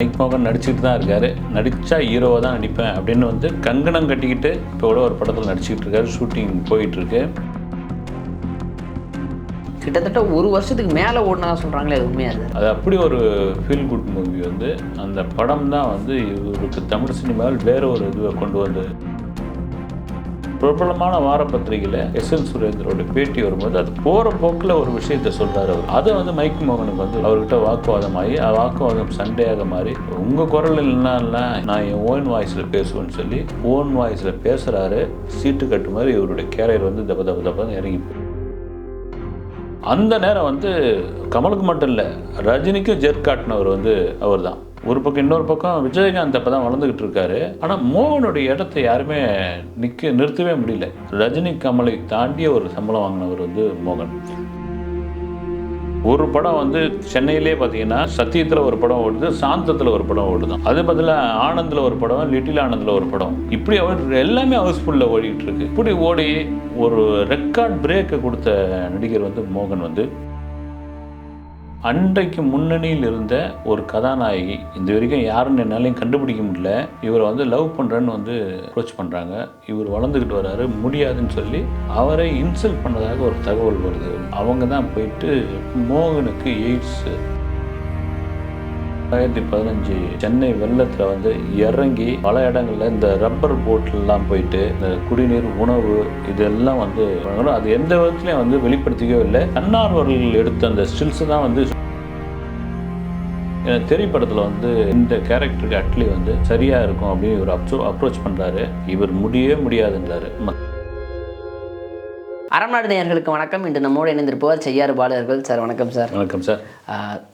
Mic மோகன் நடிச்சுட்டு தான் இருக்காரு. நடித்தா ஹீரோவாக தான் நடிப்பேன் அப்படின்னு வந்து கங்கணம் கட்டிக்கிட்டு இப்போ கூட ஒரு படத்தில் நடிச்சுக்கிட்டு இருக்காரு. ஷூட்டிங் போயிட்டு இருக்கு கிட்டத்தட்ட ஒரு வருஷத்துக்கு மேலே ஓடினா சொல்கிறாங்களே அது உண்மையா சார் அது அப்படி ஒரு ஃபீல் குட் மூவி வந்து அந்த படம் தான் வந்து இவருக்கு தமிழ் சினிமாவில் வேற ஒரு இதுவை கொண்டு வந்து பிரபலமான வாரப்பத்திரிகையில் எஸ் என் சுரேந்தரோட பேட்டி வரும்போது அது போகிற போக்கில் ஒரு விஷயத்த சொல்கிறார் அவர். அதை வந்து மைக் மோகனுக்கு வந்து அவர்கிட்ட வாக்குவாதமாகி வாக்குவாதம் சண்டையாக மாறி உங்கள் குரல் இல்லைன்னா நான் என் ஓன் வாய்ஸில் பேசுவேன்னு சொல்லி ஓன் வாய்ஸில் பேசுகிறாரு சீட்டு கட்டு மாதிரி இவருடைய கேரியர் வந்து தப்ப தப்ப தப்பன்னு இறங்கி அந்த நேரம் வந்து கமலுக்கு மட்டும் இல்லை ரஜினிக்கும் ஜெர்க் காட்டினவர் வந்து அவர் தான் ஒரு பக்கம் இன்னொரு பக்கம் விஜயகாந்த் அப்போ தான் வளர்ந்துக்கிட்டு இருக்காரு. ஆனால் மோகனுடைய இடத்தை யாருமே நிற்க நிறுத்தவே முடியல. ரஜினி கமலை தாண்டிய ஒரு சம்பளம் வாங்கினவர் வந்து மோகன். ஒரு படம் வந்து சென்னையிலே பார்த்தீங்கன்னா சத்தியத்தில் ஒரு படம் ஓடுது சாந்தத்தில் ஒரு படம் ஓடுது அது பதிலாக ஆனந்தில் ஒரு படம் லிட்டில் ஆனந்தில் ஒரு படம். இப்படி அவர் எல்லாமே ஹவுஸ்ஃபுல்லில் ஓடிக்கிட்டு இருக்கு. இப்படி ஓடி ஒரு ரெக்கார்ட் பிரேக்கை கொடுத்த நடிகர் வந்து மோகன் வந்து அன்றைக்கு முன்னணியில் இருந்த ஒரு கதாநாயகி இந்த வரைக்கும் யாருன்னு என்னாலையும் கண்டுபிடிக்க முடியல. இவரை வந்து லவ் பண்ணுறேன்னு வந்து அப்ரோச் பண்ணுறாங்க இவர் வளர்ந்துக்கிட்டு வர்றாரு முடியாதுன்னு சொல்லி அவரை இன்சல்ட் பண்ணதாக ஒரு தகவல் வருது. அவங்க தான் போயிட்டு மோகனுக்கு எய்ட்ஸு ரெண்டாயிரத்தி பதினஞ்சு சென்னை வெள்ளத்தில் வந்து இறங்கி பல இடங்கள்ல இந்த ரப்பர் போட்லாம் போயிட்டு இந்த குடிநீர் உணவு இதெல்லாம் வந்து அது எந்த விதத்துலையும் வந்து வெளிப்படுத்திக்கவே இல்லை. தன்னார்வர்கள் எடுத்த அந்த ஸ்டில்ஸ் தான் வந்து திரைப்படத்தில் வந்து இந்த கேரக்டருக்கு அட்லி வந்து சரியாக இருக்கும் அப்படின்னு இவர் அப்ரோ அப்ரோச் பண்ணுறாரு இவர் முடியவே முடியாதுன்றாரு. ம- அரண்நாடு நேயர்களுக்கு வணக்கம். இன்று நம்மோடு இணைந்திருப்பவர் செய்யாறு பாலர்கள் சார் வணக்கம் சார். வணக்கம் சார்.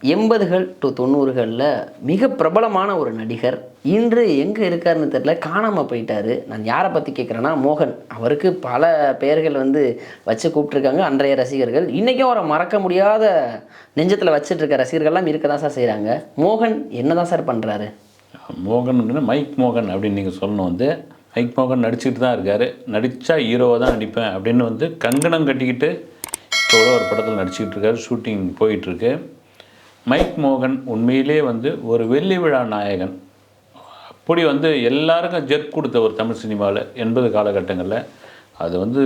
எண்பதுகள் டு தொண்ணூறுகளில் மிக பிரபலமான ஒரு நடிகர் இன்று எங்கே இருக்காருன்னு தெரியல காணாமல் போயிட்டாரு. நான் யாரை பற்றி கேட்குறேன்னா மோகன். அவருக்கு பல பெயர்கள் வந்து வச்சு கூப்பிட்ருக்காங்க அன்றைய ரசிகர்கள். இன்றைக்கும் அவரை மறக்க முடியாத நெஞ்சத்தில் வச்சுட்டு இருக்க ரசிகர்கள்லாம் இருக்க தான் சார் செய்கிறாங்க மோகன் என்ன தான் சார் பண்ணுறாரு மோகன் அப்படின்னா மைக் மோகன் அப்படின்னு நீங்கள் சொல்லணும் வந்து. மைக் மோகன் நடிச்சுட்டு தான் இருக்காரு. நடித்தா ஹீரோவாக தான் நடிப்பேன் அப்படின்னு வந்து கங்கணம் கட்டிக்கிட்டு இப்போ கூட ஒரு படத்தில் நடிச்சுக்கிட்டு இருக்காரு. ஷூட்டிங் போயிட்டுருக்கு. மைக் மோகன் உண்மையிலே வந்து ஒரு வெள்ளி விழா நாயகன். அப்படி வந்து எல்லாருக்கும் ஜெர்க் கொடுத்த ஒரு தமிழ் சினிமாவில் எண்பது காலகட்டங்களில். அது வந்து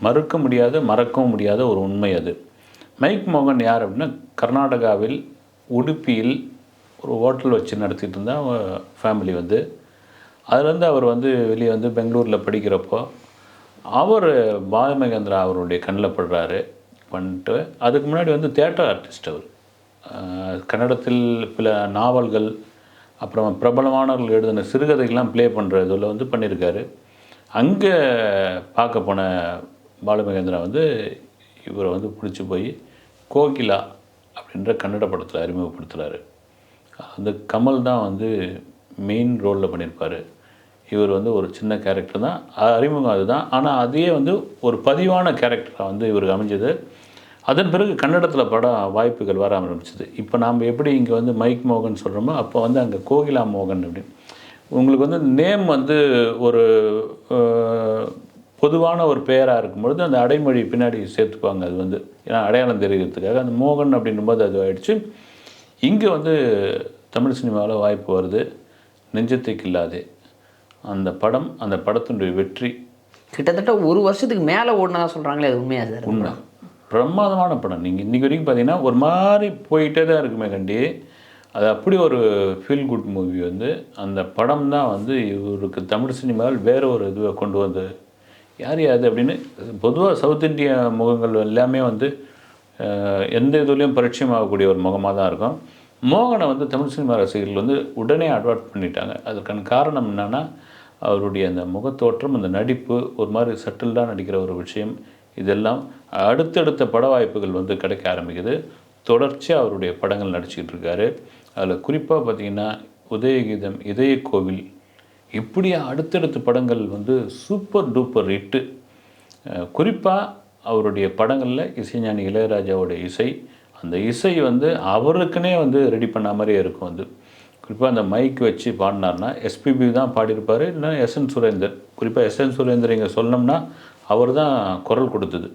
மறுக்க முடியாத மறக்கவும் முடியாத ஒரு உண்மை அது. மைக் மோகன் யார் அப்படின்னா கர்நாடகாவில் உடுப்பியில் ஒரு ஹோட்டல் வச்சு நடத்திட்டு இருந்தால் ஃபேமிலி வந்து. அதுலேருந்து அவர் வந்து வெளியே வந்து பெங்களூரில் படிக்கிறப்போ அவர் பாலமகேந்திரா அவருடைய கண்ணில் படுறாரு பண்ணிட்டு அதுக்கு முன்னாடி வந்து தேட்டர் ஆர்டிஸ்ட் அவர். கன்னடத்தில் பல நாவல்கள் அப்புறம் பிரபலமானவர்கள் எழுதின சிறுகதைகள்லாம் ப்ளே பண்ணுற இதில் வந்து பண்ணியிருக்காரு. அங்கே பார்க்க போன பாலமகேந்திரா வந்து இவரை வந்து பிடிச்சி போய் கோகிலா அப்படின்ற கன்னட படத்தில் அறிமுகப்படுத்துகிறாரு அந்த கமல் தான் வந்து மெயின் ரோலில் பண்ணியிருப்பார். இவர் வந்து ஒரு சின்ன கேரக்டர் தான். அறிமுகம் அதுதான். ஆனால் அதையே வந்து ஒரு பதிவான கேரக்டராக வந்து இவருக்கு அமைஞ்சது. அதன் பிறகு கன்னடத்தில் படம் வாய்ப்புகள் வர ஆரம்பிச்சது. இப்போ நாம் எப்படி இங்கே வந்து மைக் மோகன் சொல்கிறோமோ அப்போ வந்து அங்கே கோகிலா மோகன் அப்படின்னு உங்களுக்கு வந்து நேம் வந்து ஒரு பொதுவான ஒரு பெயராக இருக்கும்பொழுது அந்த அடைமொழி பின்னாடி சேர்த்துக்குவாங்க அது வந்து. ஏன்னா அடையாளம் தெரிகிறதுக்காக அந்த மோகன் அப்படின்னும்போது அது ஆயிடுச்சு. இங்கே வந்து தமிழ் சினிமாவில் வாய்ப்பு வருது. நெஞ்சத்தைக்கு இல்லாதே அந்த படம் அந்த படத்தினுடைய வெற்றி. கிட்டத்தட்ட ஒரு வருஷத்துக்கு மேலே ஓடினா சொல்கிறாங்களே அது உண்மையா சார்? உண்மை. பிரமாதமான படம். நீங்கள் இன்றைக்கி வரைக்கும் பார்த்தீங்கன்னா ஒரு மாதிரி போயிட்டே தான் இருக்குமே கண்டி. அது அப்படி ஒரு ஃபீல் குட் மூவி வந்து அந்த படம் தான் வந்து இவருக்கு தமிழ் சினிமாவில் வேற ஒரு இதுவை கொண்டு வந்து யார் யாது அப்படின்னு பொதுவாக சவுத் இந்திய முகங்கள் எல்லாமே வந்து எந்த இதுலேயும் பரிச்சயமாகக்கூடிய ஒரு முகமாக தான் இருக்கும். மோகனை வந்து தமிழ் சினிமா ரசிகர்கள் வந்து உடனே அட்வாட் பண்ணிட்டாங்க. அதுக்கான காரணம் என்னென்னா அவருடைய அந்த முகத்தோற்றம் அந்த நடிப்பு ஒரு மாதிரி சட்டில்டாக நடிக்கிற ஒரு விஷயம் இதெல்லாம் அடுத்தடுத்த பட வாய்ப்புகள் வந்து கிடைக்க ஆரம்பிக்குது. தொடர்ச்சியாக அவருடைய படங்கள் நடிச்சிக்கிட்டு இருக்காரு. அதில் குறிப்பாக பார்த்தீங்கன்னா உதயகீதம் இதய கோவில் இப்படியே அடுத்தடுத்த படங்கள் வந்து சூப்பர் டூப்பர் ஹிட்டு. குறிப்பாக அவருடைய படங்களில் இசைஞானி இளையராஜாவோட இசை அந்த இசை வந்து அவருக்குனே வந்து ரெடி பண்ண மாதிரியே இருக்கும் வந்து குறிப்பாக அந்த மைக் வச்சு பாடினார்னா எஸ்பிபி தான் பாடியிருப்பார் இல்லைன்னா எஸ் என் சுரேந்தர் குறிப்பாக எஸ் என் சுரேந்தர் இங்கே சொன்னோம்னா அவர் தான் குரல் கொடுத்தது.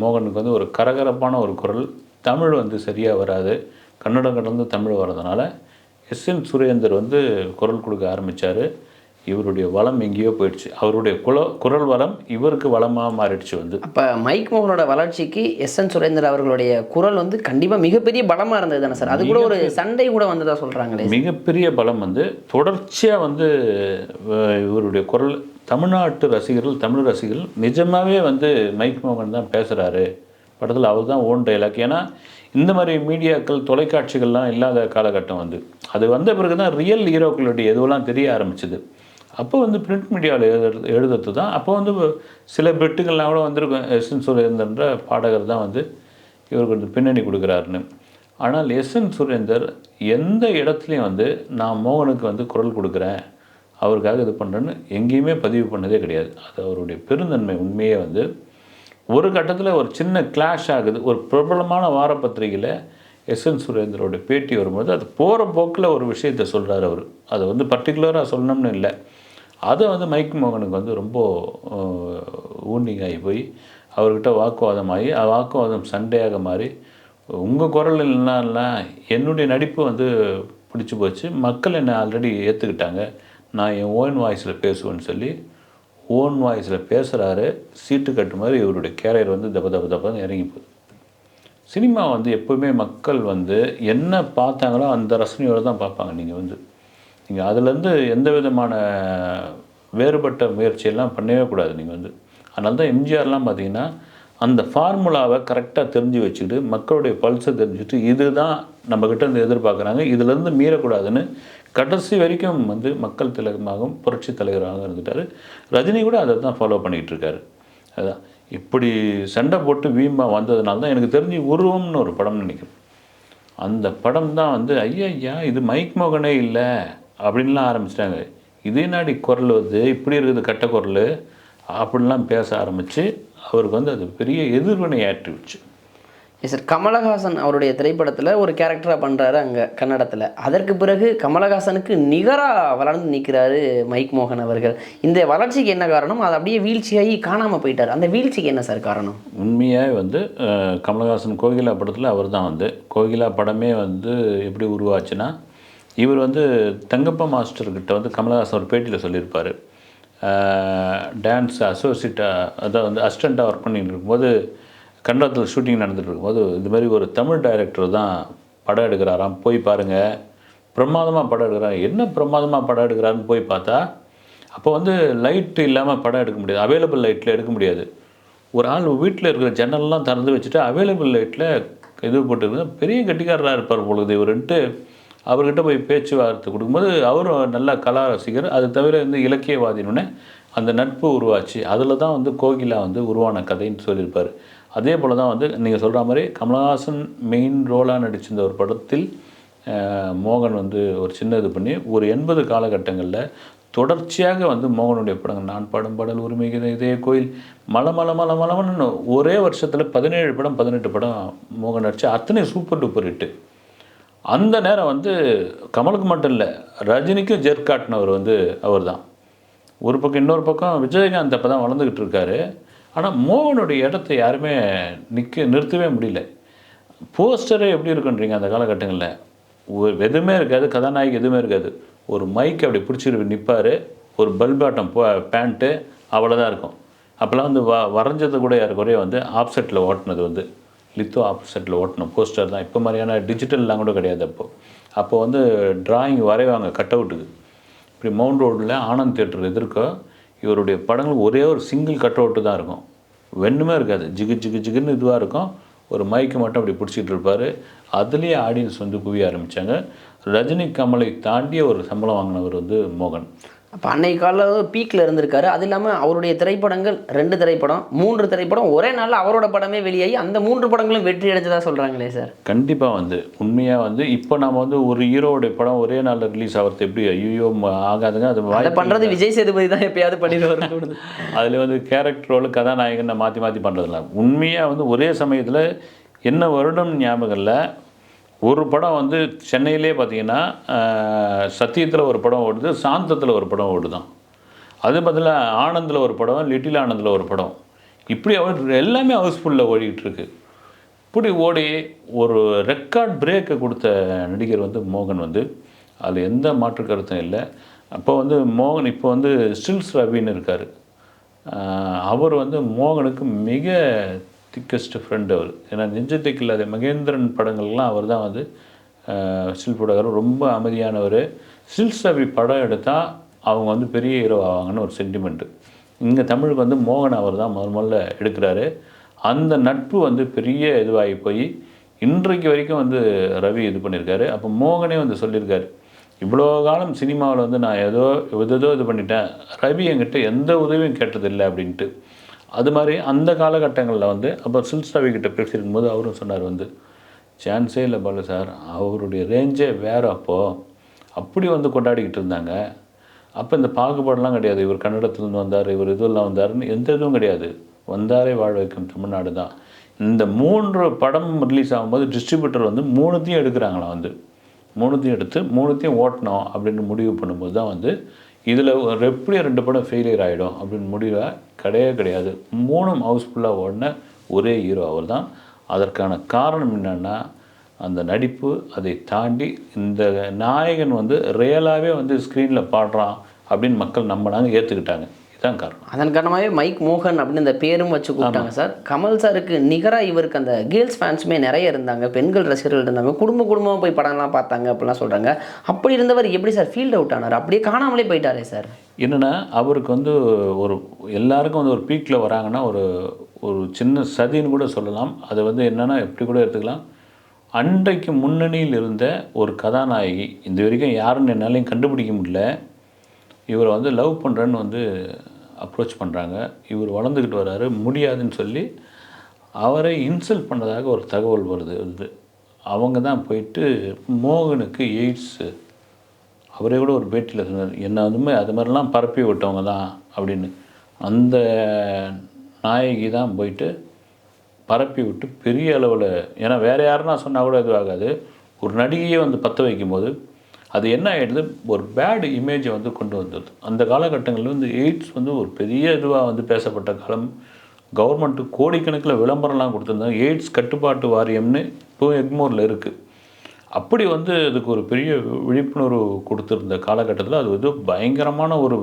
மோகனுக்கு வந்து ஒரு கரகரப்பான ஒரு குரல். தமிழ் வந்து சரியாக வராது. கன்னடம் கடந்து தமிழ் வர்றதுனால எஸ் என் சுரேந்தர் வந்து குரல் கொடுக்க ஆரம்பித்தார் இவருடைய வளம் எங்கேயோ போயிடுச்சு. அவருடைய குல குரல் வளம் இவருக்கு வளமாக மாறிடுச்சு வந்து. அப்போ மைக் மோகனோட வளர்ச்சிக்கு எஸ் என் சுரேந்தர் அவர்களுடைய குரல் வந்து கண்டிப்பாக மிகப்பெரிய பலமாக இருந்தது தானே சார்? அது கூட ஒரு சண்டை கூட வந்ததா சொல்கிறாங்களே மிகப்பெரிய பலம் வந்து தொடர்ச்சியாக வந்து இவருடைய குரல் தமிழ்நாட்டு ரசிகர்கள் தமிழ் ரசிகர்கள் நிஜமாகவே வந்து மைக் மோகன் தான் பேசுகிறாரு படத்தில் அவர் தான் ஓன் டைலாக் ஏன்னா இந்த மாதிரி மீடியாக்கள் தொலைக்காட்சிகள்லாம் இல்லாத காலகட்டம் வந்து. அது வந்த பிறகு தான் ரியல் ஹீரோக்களுடைய எதுவெல்லாம் தெரிய ஆரம்பிச்சுது. அப்போ வந்து பிரிண்ட் மீடியாவில் எழுதுறது எழுதுறது தான். அப்போ வந்து சில பெட்டுகள்லாம் கூட வந்திருக்கும். எஸ் என் சுரேந்தர்ன்ற பாடகர் தான் வந்து இவருக்கு வந்து பின்னணி கொடுக்குறாருன்னு. ஆனால் எஸ் என் சுரேந்தர் எந்த இடத்துலையும் வந்து நான் மோகனுக்கு வந்து குரல் கொடுக்குறேன் அவருக்காக இது பண்ணுறேன்னு எங்கேயுமே பதிவு பண்ணதே கிடையாது. அது அவருடைய பெருந்தன்மை உண்மையே வந்து ஒரு கட்டத்தில் ஒரு சின்ன கிளாஷ் ஆகுது. ஒரு பிரபலமான வாரப்பத்திரிகையில் எஸ் என் சுரேந்தரோட பேட்டி வரும்போது அது போகிற போக்கில் ஒரு விஷயத்தை சொல்கிறார் அவர். அதை வந்து பர்டிகுலராக சொல்லணும்னு இல்லை. அதை வந்து மைக் மோகனுக்கு வந்து ரொம்ப ஊண்டிங் ஆகி போய் அவர்கிட்ட வாக்குவாதமாகி ஆகி வாக்குவாதம் சண்டையாக மாறி உங்கள் குரல் இல்லைன்னா என்னுடைய நடிப்பு வந்து பிடிச்சி போச்சு. மக்கள் என்னை ஆல்ரெடி ஏற்றுக்கிட்டாங்க நான் என் ஓன் வாய்ஸில் பேசுவேன்னு சொல்லி ஓன் வாய்ஸில் பேசுகிறாரு சீட்டு கட்டு மாதிரி இவருடைய கேரியர் வந்து தப்ப தப்ப தப்பன்னு இறங்கி போகுது. சினிமா வந்து எப்போவுமே மக்கள் வந்து என்ன பார்த்தாங்களோ அந்த ரசனையோடு தான் பார்ப்பாங்க. நீங்கள் வந்து நீங்கள் அதுலேருந்து எந்த விதமான வேறுபட்ட முயற்சியெல்லாம் பண்ணவே கூடாது நீங்கள் வந்து. அதனால தான் எம்ஜிஆர்லாம் பார்த்தீங்கன்னா அந்த ஃபார்முலாவை கரெக்டாக தெரிஞ்சு வச்சுக்கிட்டு மக்களுடைய பல்ஸை தெரிஞ்சுட்டு இதுதான் நம்மக்கிட்ட இருந்து எதிர்பார்க்குறாங்க இதுலேருந்து மீறக்கூடாதுன்னு கடைசி வரைக்கும் வந்து மக்கள் திலகமாகவும் புரட்சி தலைவராகவும் இருந்துட்டார். ரஜினி கூட அதை தான் ஃபாலோ பண்ணிகிட்டு இருக்காரு. அதுதான் இப்படி சண்டை போட்டு வீமா வந்ததுனால தான் எனக்கு தெரிஞ்சு உருவம்னு ஒரு படம் நினைக்கிறேன். அந்த படம் தான் வந்து ஐயா ஐயா இது மைக் மோகனே இல்லை. அப்படின்லாம் ஆரம்பிச்சிட்டாங்க. இதே நாடி குரல் வந்து இப்படி இருக்குது கட்ட குரல் அப்படின்லாம் பேச ஆரம்பித்து அவருக்கு வந்து அது பெரிய எதிர்வினை ஆற்றிடுச்சு. எஸ் சார் கமலஹாசன் அவருடைய திரைப்படத்தில் ஒரு கேரக்டராக பண்ணுறாரு அங்கே கன்னடத்தில். அதற்கு பிறகு கமலஹாசனுக்கு நிகராக வளர்ந்து நிற்கிறாரு மைக் மோகன் அவர்கள். இந்த வளர்ச்சிக்கு என்ன காரணம்? அது அப்படியே வீழ்ச்சியாகி காணாமல் போயிட்டார். அந்த வீழ்ச்சிக்கு என்ன சார் காரணம்? உண்மையாக வந்து கமலஹாசன் கோகிலா படத்தில் அவர் தான் வந்து. கோகிலா படமே வந்து எப்படி உருவாச்சுன்னா இவர் வந்து தங்கப்பா மாஸ்டர்கிட்ட வந்து கமலஹாசன் ஒரு பேட்டியில் சொல்லியிருப்பார். டான்ஸ் அசோசியேட்டாக அதான் வந்து அசிஸ்டண்ட்டாக ஒர்க் பண்ணிட்டு இருக்கும்போது கன்னடத்தில் ஷூட்டிங் நடந்துகிட்டு இருக்கும்போது இது மாதிரி ஒரு தமிழ் டைரக்டர் தான் படம் எடுக்கிறாராம் போய் பாருங்கள் பிரமாதமாக படம் எடுக்கிறார். என்ன பிரமாதமாக படம் எடுக்கிறாருன்னு போய் பார்த்தா அப்போ வந்து லைட் இல்லாமல் படம் எடுக்க முடியாது. அவைலபிள் லைட்டில் எடுக்க முடியாது. ஒரு ஆள் வீட்டில் இருக்கிற ஜன்னல்லாம் திறந்து வச்சுட்டு அவைலபிள் லைட்டில் இது போட்டுருக்கு பெரிய கட்டிக்காரராக இருப்பார் பொழுது இவருன்ட்டு. அவர்கிட்ட போய் பேச்சுவார்த்தை கொடுக்கும்போது அவரும் நல்ல கலா ரசிகர். அது தவிர வந்து இலக்கியவாதினுடனே அந்த நட்பு உருவாச்சு. அதில் தான் வந்து கோகிலா வந்து உருவான கதைன்னு சொல்லியிருப்பார். அதே போல் தான் வந்து நீங்கள் சொல்கிற மாதிரி கமலஹாசன் மெயின் ரோலாக நடிச்சிருந்த ஒரு படத்தில் மோகன் வந்து ஒரு சின்ன இது பண்ணி ஒரு எண்பது காலகட்டங்களில் தொடர்ச்சியாக வந்து மோகனுடைய படங்கள் நான் பாடும் பாடல் உரிமைகிற இதே கோயில் மலை மலை மலை மலமன்னு ஒரே வருஷத்தில் பதினேழு படம் பதினெட்டு படம் மோகன் நடிச்சு அத்தனை சூப்பர் டூப்பர் ஹிட்டு. அந்த நேரம் வந்து கமலுக்கு மட்டும் இல்லை ரஜினிக்கும் ஜெர்க் காட்டினவர் வந்து அவர் தான் ஒரு பக்கம் இன்னொரு பக்கம் விஜயகாந்த் அப்போ தான் வளர்ந்துக்கிட்டு இருக்காரு. ஆனால் மோகனுடைய இடத்த யாருமே நிற்க நிறுத்தவே முடியல. போஸ்டரே எப்படி இருக்குன்றீங்க அந்த காலகட்டங்களில்? ஒரு எதுவுமே இருக்காது கதாநாயகி எதுவுமே இருக்காது. ஒரு மைக் அப்படி பிடிச்சிட்டு நிற்பார் ஒரு பல்பாட்டம் போ பேண்ட்டு அவ்வளோதான் இருக்கும். அப்போல்லாம் வந்து வ வரைஞ்சது கூட யாருக்குறைய வந்து ஆப்செட்டில் ஓட்டினது வந்து. லித்தோ ஆப்செட்டில் ஓட்டணும் போஸ்டர் தான். இப்போ மாதிரியான டிஜிட்டல்லாம் கூட கிடையாது அப்போது அப்போ வந்து டிராயிங் வரைவாங்க கட் அவுட்டுக்கு இப்படி மவுண்ட் ரோடில் ஆனந்த் தேட்டர் எதிர்க்க இவருடைய படங்கள் ஒரே ஒரு சிங்கிள் கட் அவுட்டு தான் இருக்கும். வெண்ணுமே இருக்காது. ஜிகு ஜிகு ஜிகுன்னு இதுவாக இருக்கும். ஒரு மைக்கு மட்டும் அப்படி பிடிச்சிட்டு இருப்பார். அதுலேயே ஆடியன்ஸ் வந்து குவிய ஆரம்பித்தாங்க ரஜினி கமலை தாண்டிய ஒரு சம்பளம் வாங்கினவர் வந்து மோகன். அப்போ அன்னைக்கு காலையில் பீக்கில் இருந்திருக்காரு. அது இல்லாமல் அவருடைய திரைப்படங்கள் ரெண்டு திரைப்படம் மூன்று திரைப்படம் ஒரே நாளில் அவரோட படமே வெளியாகி அந்த மூன்று படங்களும் வெற்றி அடைஞ்சதா சொல்கிறாங்களே சார்? கண்டிப்பாக வந்து. உண்மையாக வந்து இப்போ நாம் வந்து ஒரு ஹீரோவுடைய படம் ஒரே நாளில் ரிலீஸ் ஆகிறது எப்படி? ஐயோ ஆகாதுங்க. அது அதை பண்ணுறது விஜய் சேதுபதி தான் எப்பயாவது பண்ணிடுவார் அதில் வந்து கேரக்டர் ரோல் கதாநாயகனை மாற்றி மாற்றி பண்ணுறதில்ல உண்மையாக வந்து ஒரே சமயத்தில் என்ன வருடம் ஞாபகம் இல்லை. ஒரு படம் வந்து சென்னையிலே பார்த்தீங்கன்னா சத்தியத்தில் ஒரு படம் ஓடுது சாந்தத்தில் ஒரு படம் ஓடுதான். அது பதிலாக ஆனந்தில் ஒரு படம் லிட்டில் ஆனந்தில் ஒரு படம். இப்படி அவர் எல்லாமே ஹவுஸ்ஃபுல்லில் ஓடிக்கிட்டுருக்கு. இப்படி ஓடி ஒரு ரெக்கார்ட் பிரேக்கை கொடுத்த நடிகர் வந்து மோகன் வந்து அதில் எந்த மாற்று கருத்தும் இல்லை. அப்போ வந்து மோகன் இப்போ வந்து ஸ்டில்ஸ் ரவின்னு இருக்கார். அவர் வந்து மோகனுக்கு மிக திக்கஸ்ட் ஃப்ரெண்ட் அவர். ஏன்னா நெஞ்சத்துக்கு இல்லாத மகேந்திரன் படங்கள்லாம் அவர் தான் வந்து ஸ்டில் போட்டோகிராஃபர் ரொம்ப அமைதியானவர். ஸ்டில்ஸ் ரவி படம் எடுத்தால் அவங்க வந்து பெரிய ஹீரோ ஆவாங்கன்னு ஒரு சென்டிமெண்ட்டு இங்கே தமிழுக்கு வந்து மோகன் அவர் தான் முதல் முதல்ல எடுக்கிறாரு. அந்த நட்பு வந்து பெரிய இதுவாகி போய் இன்றைக்கு வரைக்கும் வந்து ரவி இது பண்ணியிருக்காரு. அப்போ மோகனே வந்து சொல்லியிருக்காரு இவ்வளோ காலம் சினிமாவில் வந்து நான் ஏதோ எதோ இது பண்ணிட்டேன். ரவி என்கிட்ட எந்த உதவியும் கேட்டதில்லை அப்படின்ட்டு. அது மாதிரி அந்த காலகட்டங்களில் வந்து அப்போ சில்ஸ் கிட்ட பேசியிருக்கும் போது அவரும் சொன்னார் வந்து சான்ஸே இல்லை பாலு சார் அவருடைய ரேஞ்சே வேறு அப்போது அப்படி வந்து கொண்டாடிக்கிட்டு இருந்தாங்க. அப்போ இந்த பாகுபாடெல்லாம் கிடையாது. இவர் கன்னடத்துலேருந்து வந்தார் இவர் இதுவெல்லாம் வந்தாருன்னு எந்த இதுவும் கிடையாது. வந்தாரே வாழ வைக்கும் தமிழ்நாடு தான். இந்த மூன்று படம் ரிலீஸ் ஆகும்போது டிஸ்ட்ரிபியூட்டர் வந்து மூணுத்தையும் எடுக்கிறாங்களாம் வந்து. மூணுத்தையும் எடுத்து மூணுத்தையும் ஓட்டணும் அப்படின்னு முடிவு பண்ணும்போது தான் வந்து இதில் ஒரு எப்படி ரெண்டு படம் ஃபெயிலியர் ஆகிடும் அப்படின்னு முடிவாக கிடையவே கிடையாது. மூணும் ஹவுஸ்ஃபுல்லாக ஓடின ஒரே ஹீரோ அவர் தான். அதற்கான காரணம் என்னென்னா அந்த நடிப்பு அதை தாண்டி இந்த நாயகன் வந்து ரியலாகவே வந்து ஸ்க்ரீனில் பாடுறான் அப்படின்னு மக்கள் நம்பினாங்க ஏற்றுக்கிட்டாங்க இதுதான் காரணம். அதன் காரணமாகவே மைக் மோகன் அப்படின்னு இந்த பேரும் வச்சு கூப்பிட்டாங்க சார். கமல் சாருக்கு நிகராக இவருக்கு அந்த கேர்ள்ஸ் ஃபேன்ஸுமே நிறைய இருந்தாங்க. பெண்கள் ரசிகர்கள் இருந்தாங்க. குடும்ப குடும்பமாக போய் படம்லாம் பார்த்தாங்க அப்படிலாம் சொல்கிறாங்க அப்படி இருந்தவர் எப்படி சார் ஃபீல்ட் அவுட் ஆனார்? அப்படியே காணாமலே போயிட்டாரே சார். என்னென்னா அவருக்கு வந்து ஒரு எல்லாருக்கும் வந்து ஒரு பீக்கில் வராங்கன்னா ஒரு ஒரு சின்ன சதின்னு கூட சொல்லலாம். அது வந்து என்னென்னா எப்படி கூட எடுத்துக்கலாம். அன்றைக்கு முன்னணியில் இருந்த ஒரு கதாநாயகி இந்த வரைக்கும் யாருன்னு என்னாலையும் கண்டுபிடிக்க முடியல. இவரை வந்து லவ் பண்ணுறேன்னு வந்து அப்ரோச் பண்ணுறாங்க இவர் வளர்ந்துக்கிட்டு வராரு. முடியாதுன்னு சொல்லி அவரை இன்சல்ட் பண்ணதாக ஒரு தகவல் வருது. இது அவங்க தான் போயிட்டு மோகனுக்கு எய்ட்ஸு அவரே கூட ஒரு பேட்டியில் சொன்னார் என்ன வந்துமே அது மாதிரிலாம் பரப்பி விட்டவங்க தான் அப்படின்னு. அந்த நாயகி தான் போயிட்டு பரப்பி விட்டு பெரிய அளவில் ஏன்னா வேறு யாருன்னா சொன்னால் கூட இதுவாகாது ஒரு நடிகையை வந்து பற்ற வைக்கும்போது அது என்ன ஆகிடுது ஒரு பேடு இமேஜை வந்து கொண்டு வந்தது அந்த காலகட்டங்களில் வந்து எய்ட்ஸ் வந்து ஒரு பெரிய இதுவாக வந்து பேசப்பட்ட காலம். கவர்மெண்ட்டு கோடிக்கணக்கில் விளம்பரம்லாம் கொடுத்துருந்தாங்க. எய்ட்ஸ் கட்டுப்பாட்டு வாரியம்னு இப்போ எக்மோரில் இருக்குது அப்படி வந்து அதுக்கு ஒரு பெரிய விழிப்புணர்வு கொடுத்துருந்த காலகட்டத்தில் அது வந்து பயங்கரமான ஒரு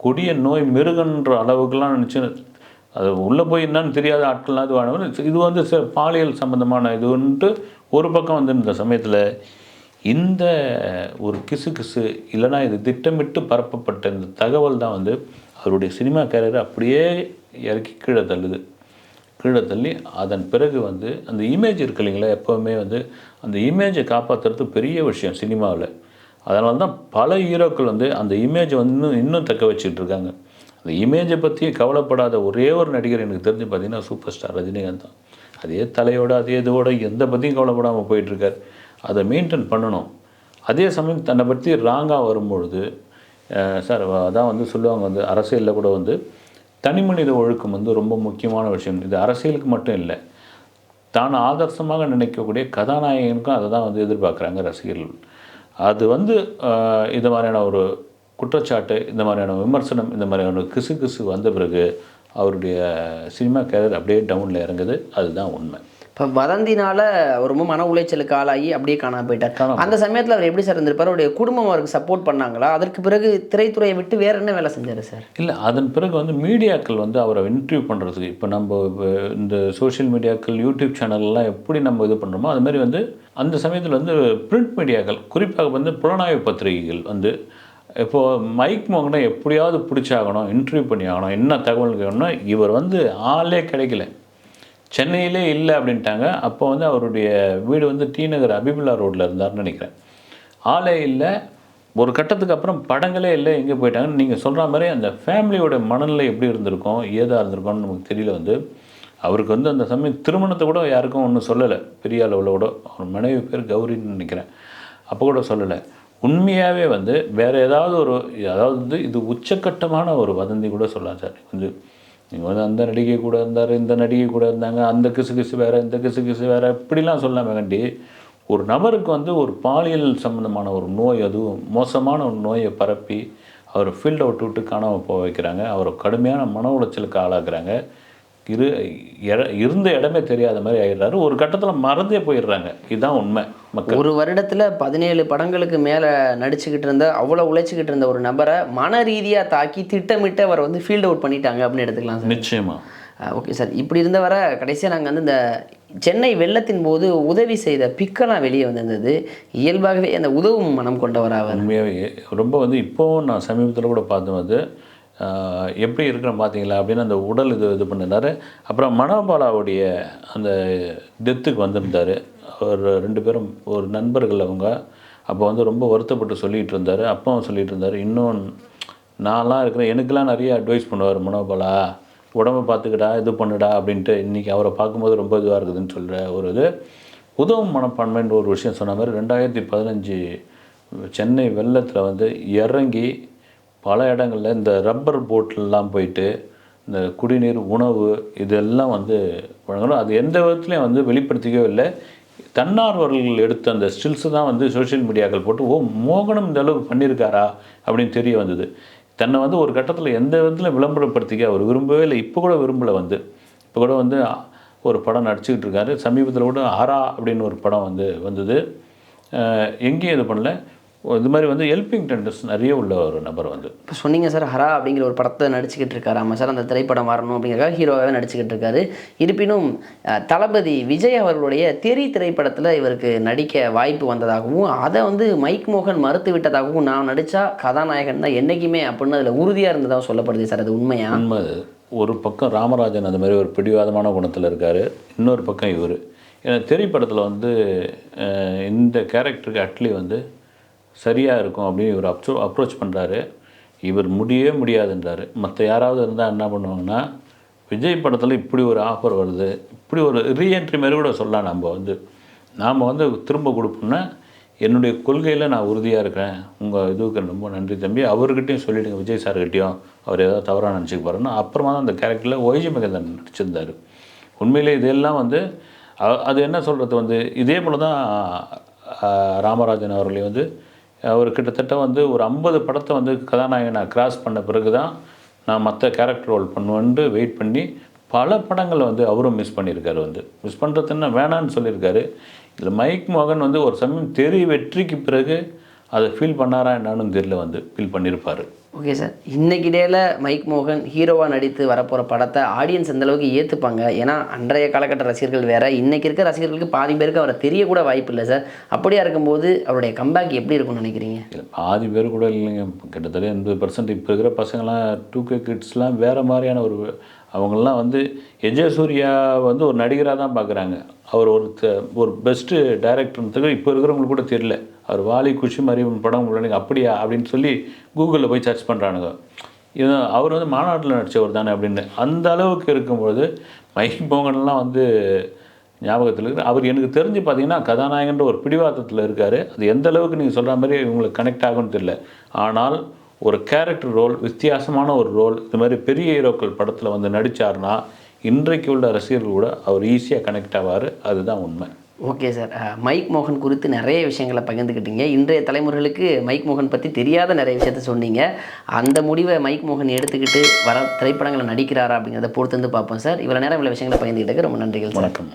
கொடிய நோய் மிருகன்ற அளவுக்குலாம் நினச்சி அது உள்ளே போய் என்னன்னு தெரியாத ஆட்கள்லாம் இது இது வந்து பாலியல் சம்மந்தமான இதுன்ட்டு ஒரு பக்கம் வந்து இந்த சமயத்தில் இந்த ஒரு கிசு கிசு இல்லைன்னா இது திட்டமிட்டு பரப்பப்பட்ட இந்த தகவல் தான் வந்து அவருடைய சினிமா கேரியரை அப்படியே இறக்கி கீழே தள்ளுது. கீழே தள்ளி அதன் பிறகு வந்து அந்த இமேஜ் இருக்கு இல்லைங்களா எப்போவுமே வந்து அந்த இமேஜை காப்பாற்றுறது பெரிய விஷயம் சினிமாவில். அதனால தான் பல ஹீரோக்கள் வந்து அந்த இமேஜை வந்து இன்னும் இன்னும் தக்க வச்சுட்டு இருக்காங்க. அந்த இமேஜை பற்றி கவலைப்படாத ஒரே ஒரு நடிகர் எனக்கு தெரிஞ்சு பார்த்தீங்கன்னா சூப்பர் ஸ்டார் ரஜினிகாந்த் தான். அதே தலையோட அதே இதோட எந்த பற்றியும் கவலைப்படாமல் போயிட்டுருக்கார் அதை மெயின்டைன் பண்ணணும். அதே சமயம் தன்னை பற்றி ராங்காக வரும்பொழுது சார் அதான் வந்து சொல்லுவாங்க வந்து அரசியலில் கூட வந்து தனிமனித ஒழுக்கம் வந்து ரொம்ப முக்கியமான விஷயம். இது அரசியலுக்கு மட்டும் இல்லை தான் ஆதர்சமாக நினைக்கக்கூடிய கதாநாயகனுக்கும் அதை தான் வந்து எதிர்பார்க்குறாங்க ரசிகர்கள். அது வந்து இந்த இது மாதிரியான ஒரு குற்றச்சாட்டு இந்த மாதிரியான விமர்சனம் இந்த மாதிரியான கிசு கிசு வந்த பிறகு அவருடைய சினிமா கேரியர் அப்படியே டவுனில் இறங்குது. அதுதான் உண்மை. இப்போ வதந்தினால அவர் ரொம்ப மன உளைச்சலுக்கு ஆளாகி அப்படியே காணாம போயிட்டார். அந்த சமயத்தில் அவர் எப்படி சார் இருந்திருப்பார்? அவருடைய குடும்பம் அவருக்கு சப்போர்ட் பண்ணாங்களா? அதற்கு பிறகு திரைத்துறையை விட்டு வேற என்ன வேலை செஞ்சார் சார்? இல்லை அதன் பிறகு வந்து மீடியாக்கள் வந்து அவரை இன்டர்வியூ பண்ணுறதுக்கு இப்போ நம்ம இந்த சோஷியல் மீடியாக்கள் யூடியூப் சேனல்லாம் எப்படி நம்ம இது பண்ணுறோமோ அது மாதிரி வந்து அந்த சமயத்தில் வந்து பிரிண்ட் மீடியாக்கள் குறிப்பாக வந்து புலனாய்வு பத்திரிகைகள் வந்து இப்போது மைக் மோகனை எப்படியாவது பிடிச்சாகணும் இன்டர்வியூ பண்ணி ஆகணும் என்ன தகவல் கேட்கணும்னா இவர் வந்து ஆளே கிடைக்கல. சென்னையிலே இல்லை அப்படின்ட்டாங்க. அப்போ வந்து அவருடைய வீடு வந்து டி நகர் அபிபுல்லா ரோட்டில் இருந்தார்னு நினைக்கிறேன். ஆளே இல்லை. ஒரு கட்டத்துக்கு அப்புறம் படங்களே இல்லை எங்கே போயிட்டாங்கன்னு. நீங்கள் சொல்கிற மாதிரி அந்த ஃபேமிலியோட மனநிலை எப்படி இருந்திருக்கும் ஏதா இருந்திருக்கும்னு நமக்கு தெரியல வந்து. அவருக்கு வந்து அந்த சமயம் திருமணத்தை கூட யாருக்கும் ஒன்றும் சொல்லலை. பெரிய அளவில் கூட அவர் மனைவி பேர் கௌரின்னு நினைக்கிறேன். அப்போ கூட சொல்லலை. உண்மையாகவே வந்து வேறு ஏதாவது ஒரு அதாவது வந்து இது உச்சக்கட்டமான ஒரு வதந்தி கூட சொல்லலாம் சார் வந்து நீங்கள் வந்து அந்த நடிகை கூட இருந்தார் இந்த நடிகை கூட இருந்தாங்க அந்த கிசு கிசு வேறு இந்த கிசு கிசு வேறு இப்படிலாம் சொல்லாம கண்டி ஒரு நபருக்கு வந்து ஒரு பாலியல் சம்மந்தமான ஒரு நோய் அதுவும் மோசமான ஒரு நோயை பரப்பி அவர் ஃபீல்ட் அவுட் விட்டு காணாமல் போக வைக்கிறாங்க. அவரை கடுமையான மன உளைச்சலுக்கு ஆளாக்குறாங்க. இரு இர- இருந்த இடமே தெரியாத மாதிரி ஆயிடுறாரு. ஒரு கட்டத்தில் மறந்தே போயிடுறாங்க. இதுதான் உண்மை. மக்கள். ஒரு வருடத்தில் பதினேழு படங்களுக்கு மேலே நடிச்சுக்கிட்டு இருந்த அவ்வளோ உழைச்சிக்கிட்டு இருந்த ஒரு நபரை மன ரீதியாக தாக்கி திட்டமிட்டு அவரை வந்து ஃபீல்ட் அவுட் பண்ணிட்டாங்க அப்படின்னு எடுத்துக்கலாம் சார். நிச்சயமா. Okay sir. இப்படி இருந்தவரை கடைசியாக நாங்கள் வந்து இந்த சென்னை வெள்ளத்தின் போது உதவி செய்த பிக்கெல்லாம் வெளியே வந்திருந்தது. இயல்பாகவே அந்த உதவும் மனம் கொண்டவர் அவர் உண்மையாகவே ரொம்ப வந்து இப்போவும் நான் சமீபத்தில் கூட பார்த்தேன் வந்து ஆஹ், எப்படி இருக்கிறேன் பார்த்தீங்களா அப்படின்னு அந்த உடல் இது இது பண்ணினார் அப்புறம் மனோபாலாவுடைய அந்த டெத்துக்கு வந்திருந்தார். ஒரு ரெண்டு பேரும் ஒரு நண்பர்கள் அவங்க. அப்போ வந்து ரொம்ப வருத்தப்பட்டு சொல்லிகிட்டு இருந்தார். அப்பாவும் சொல்லிகிட்டு இருந்தார். இன்னும் நான்லாம் இருக்கிறேன். எனக்கெலாம் நிறைய அட்வைஸ் பண்ணுவார் மனோபாலா. உடம்பை பார்த்துக்கடா இது பண்ணுடா அப்படின்ட்டு இன்றைக்கி அவரை பார்க்கும்போது ரொம்ப இதுவாக இருக்குதுன்னு சொல்கிற ஒரு இது. உதவும் மனப்பான்மைன்ற ஒரு விஷயம் சொன்ன மாதிரி ரெண்டாயிரத்தி பதினஞ்சு சென்னை வெள்ளத்தில் வந்து இறங்கி பல இடங்களில் இந்த ரப்பர் போட்லலாம் போயிட்டு இந்த குடிநீர் உணவு இதெல்லாம் வந்து வழங்கணும். அது எந்த விதத்துலையும் வந்து வெளிப்படுத்திக்கவே இல்லை. தன்னார்வர்கள் எடுத்த அந்த ஸ்டில்ஸ் தான் வந்து சோஷியல் மீடியாக்கள் போட்டு ஓ மோகனம் இந்த அளவுக்கு பண்ணியிருக்காரா? அப்படின்னு தெரிய வந்தது. தன்னை வந்து ஒரு கட்டத்தில் எந்த விதத்தில் விளம்பரப்படுத்திக்க அவர் விரும்பவே இல்லை. இப்போ கூட விரும்பலை வந்து. இப்போ கூட வந்து ஒரு படம் நடிச்சுக்கிட்டு இருக்காரு. சமீபத்தில் கூட ஆரா அப்படின்னு ஒரு படம் வந்து வந்தது. எங்கேயும் இது பண்ணல. இது மாதிரி வந்து ஹெல்பிங் டெண்டர்ஸ் நிறைய உள்ள ஒரு நபர் வந்து. இப்போ சொன்னீங்க சார் ஹரா அப்படிங்கிற ஒரு படத்தை நடிச்சுக்கிட்டு இருக்காரு. ஆமாம் சார் அந்த திரைப்படம் வரணும் அப்படிங்கிறக்காக ஹீரோவாகவே நடிச்சுக்கிட்டு இருக்காரு. இருப்பினும் தளபதி விஜய் அவர்களுடைய தெரி திரைப்படத்தில் இவருக்கு நடிக்க வாய்ப்பு வந்ததாகவும் அதை வந்து மைக் மோகன் மறுத்து விட்டதாகவும் நான் நடித்தா கதாநாயகன் தான் என்றைக்குமே அப்படின்னு அதில் உறுதியாக இருந்ததாக சொல்லப்படுது சார். அது உண்மையா? உண்மை. ஒரு பக்கம் ராமராஜன் அந்த மாதிரி ஒரு பிடிவாதமான குணத்தில் இருக்கார். இன்னொரு பக்கம் இவர். ஏன்னா திரைப்படத்தில் வந்து இந்த கேரக்டருக்கு அட்லி வந்து சரியாக இருக்கும் அப்படின்னு இவர் அப்ரோ அப்ரோச் பண்ணுறாரு இவர் முடியவே முடியாதுன்றாரு. மற்ற யாராவது இருந்தால் என்ன பண்ணுவாங்கன்னா விஜய் படத்தில் இப்படி ஒரு ஆஃபர் வருது. இப்படி ஒரு ரீஎன்ட்ரி மாதிரி கூட சொல்லலாம். நம்ம வந்து நாம் வந்து திரும்ப கொடுப்போம்னா என்னுடைய கொள்கையில் நான் உறுதியாக இருக்கிறேன். உங்கள் இதுக்கு ரொம்ப நன்றி தம்பி. அவர்கிட்டையும் சொல்லிவிடுங்க விஜய் சார்கிட்டையும். அவர் ஏதாவது தவறாக நினச்சிக்க போகிறேன்னா அப்புறமா தான் அந்த கேரக்டரில் ஒய்ஜி மகேந்திரன் நடிச்சிருந்தார். உண்மையிலே இதெல்லாம் வந்து அது என்ன சொல்கிறது வந்து இதே போல் தான் ராமராஜன் அவர்களையும் வந்து அவர் கிட்டத்தட்ட வந்து ஒரு ஐம்பது படத்தை வந்து கதாநாயகனை கிராஸ் பண்ண பிறகு தான் நான் மற்ற கேரக்டர் ரோல் பண்ணுவேன்ட்டு வெயிட் பண்ணி பல படங்களை வந்து அவரும் மிஸ் பண்ணியிருக்காரு வந்து. மிஸ் பண்ணுறதுன்னா வேணான்னு சொல்லியிருக்காரு. இதில் மைக் மோகன் வந்து ஒரு சமயம் தெரிய வெற்றிக்கு பிறகு அதை ஃபீல் பண்ணாரா என்னான்னு தெரியல வந்து ஃபீல் பண்ணியிருப்பார். ஓகே சார் இன்றைக்கி டேயில் மைக் மோகன் ஹீரோவாக நடித்து வரப்போகிற படத்தை ஆடியன்ஸ் அந்தளவுக்கு ஏற்றுப்பாங்க ஏன்னா அன்றைய காலகட்ட ரசிகர்கள் வேறு இன்றைக்கி இருக்க ரசிகர்களுக்கு பாதி பேருக்கு அவரை தெரியக்கூட வாய்ப்பு இல்லை சார் அப்படியா இருக்கும்போது அவருடைய கம்பேக் எப்படி இருக்கும்னு நினைக்கிறீங்க? இல்லை பாதி பேர் கூட இல்லைங்க. கிட்டத்தட்ட எண்பது பர்சன்ட் இப்போ இருக்கிற பசங்களாம் டூ கே கிட்ஸ்லாம் வேறு மாதிரியான ஒரு அவங்களாம் வந்து எஜயசூர்யா வந்து ஒரு நடிகராக தான் பார்க்குறாங்க அவர் ஒரு ஒரு பெஸ்ட்டு டைரக்டர்ன்றதுக்கு இப்போ இருக்கிறவங்களுக்கு கூட தெரியல. அவர் வாலி குஷி மறிவன் படம் உங்களுக்கு அப்படியா? அப்படின்னு சொல்லி கூகுளில் போய் சர்ச் பண்ணுறானுங்க இது அவர் வந்து மாநாட்டில் நடித்தவர் தானே அப்படின்னு. அந்த அளவுக்கு இருக்கும்பொழுது மைக் மோகன்லாம் வந்து ஞாபகத்தில் இருக்கு. அவர் எனக்கு தெரிஞ்சு பார்த்தீங்கன்னா கதாநாயகன்ற ஒரு பிடிவாதத்தில் இருக்கார். அது எந்த அளவுக்கு நீங்கள் சொல்கிற மாதிரி இவங்களுக்கு கனெக்ட் ஆகும்னு தெரியல. ஆனால் ஒரு கேரக்டர் ரோல் வித்தியாசமான ஒரு ரோல் இது மாதிரி பெரிய ஹீரோக்கள் படத்தில் வந்து நடித்தார்னா இன்றைக்கு உள்ள ரசிகர்கள் கூட அவர் ஈஸியாக கனெக்ட் ஆவார். அதுதான் உண்மை. Okay sir. மைக் மோகன் குறித்து நிறைய விஷயங்களை பகிர்ந்துக்கிட்டீங்க. இன்றைய தலைமுறைகளுக்கு மைக் மோகன் பற்றி தெரியாத நிறைய விஷயத்த சொன்னீங்க. அந்த முடிவை மைக் மோகன் எடுத்துக்கிட்டு வர திரைப்படங்களை நடிக்கிறாரா அப்படிங்கிறத பொறுத்து வந்து பார்ப்போம் சார். இவ்வளோ நேரம் இவ்வளோ விஷயங்களை பகிர்ந்துக்கிட்டதுக்கு ரொம்ப நன்றிகள் வணக்கம்.